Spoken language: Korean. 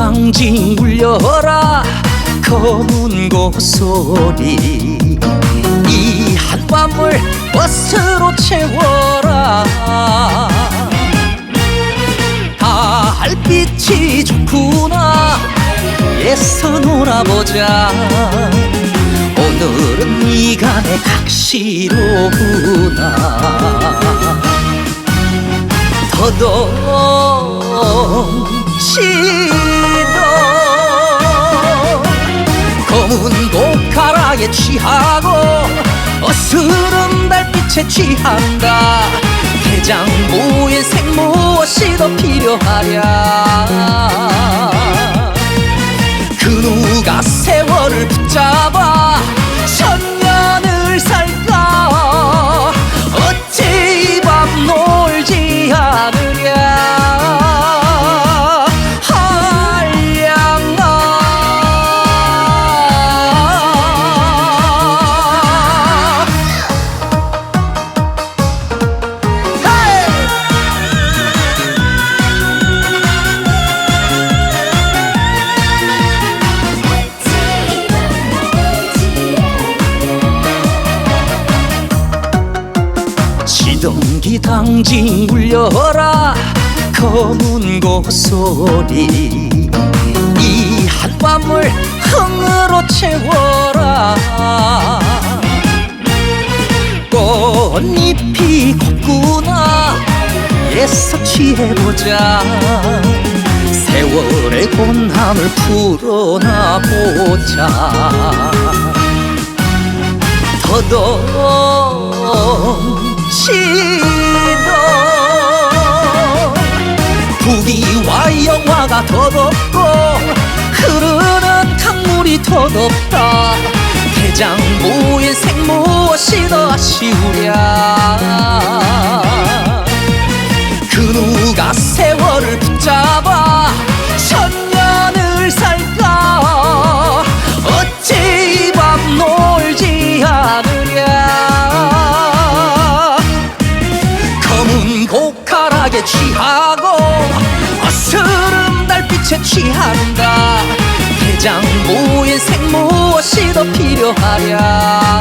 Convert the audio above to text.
당징 울려라. 검은 고소리. 이 한밤을 버스로 채워라. 달빛이 좋구나. 애써 놀아보자. 오늘은 네가 내 각시로구나. 더덩시 취하고 어스름 달빛에 취한다. 대장부의 생 무엇이 더 필요하랴 시동기 당징 울려라. 검은 고소리. 이 한밤을 흥으로 채워라. 꽃잎이 곱구나. 애써 취해보자. 세월의 곤함을 풀어나보자. 더덩 시도 부귀와 영화가 더덥고 흐르는 강물이 더덥다. 대장부의 생 무엇이 더 아쉬우랴 취한다 대장부의 생 무엇이 더 필요하랴